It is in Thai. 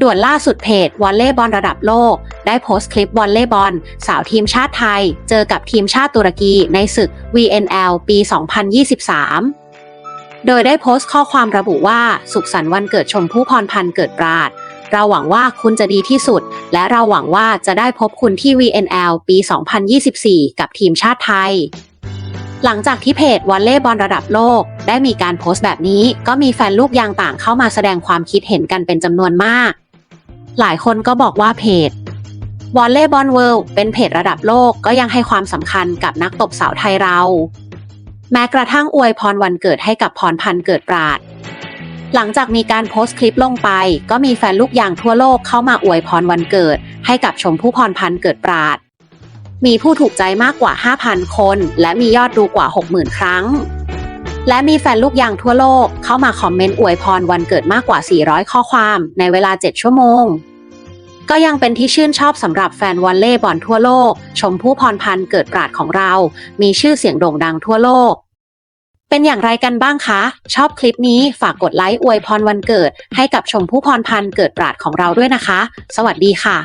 ด่วนล่าสุดเพจวอลเลย์บอลระดับโลก ได้โพสต์คลิปวอลเลย์บอลสาวทีมชาติไทย เจอกับทีมชาติตุรกีในศึก VNL ปี 2023 โดยได้โพสต์ข้อความระบุว่าสุขสันต์วันเกิดชมพู่พรพันธ์เกิดปราด เราหวังว่าคุณจะดีที่สุด และเราหวังว่าจะได้พบคุณที่ VNL ปี 2024 กับทีมชาติไทยหลังจากที่เพจวอลเลย์บอลระดับโลก ได้มีการโพสต์แบบนี้ ก็มีแฟนลูกยางต่างเข้ามาแสดงความคิดเห็นกันเป็นจำนวนมาก หลายคนก็บอกว่าเพจวอลเลย์บอลเวิลด์เป็นเพจระดับโลกก็ยังให้ความสำคัญกับนักตบสาวไทยเรา แม้กระทั่งอวยพรวันเกิดให้กับพรพันธ์เกิดปราด หลังจากมีการโพสต์คลิปลงไป ก็มีแฟนลูกยางทั่วโลกเข้ามาอวยพรวันเกิด ให้กับชมพู่พรพันธ์เกิดปราด มีผู้ถูกใจมากกว่า 5,000 คน และมียอดดูกว่า 60,000 ครั้ง และมีแฟนลูกยางทั่วโลกเข้ามาคอมเมนต์อวยพรวันเกิดมากกว่า 400 ข้อความในเวลา 7 ชั่วโมง ก็ยังเป็นที่ชื่นชอบสำหรับแฟนวอลเลย์บอลทั่วโลก ชมพู่พรพันธ์เกิดปราดของเรา มีชื่อเสียงโด่งดังทั่วโลก เป็นอย่างไรกันบ้างคะ ชอบคลิปนี้ฝากกดไลค์อวยพรวันเกิด ให้กับชมพู่พรพันธ์เกิดปราดของเราด้วยนะคะ สวัสดีค่ะ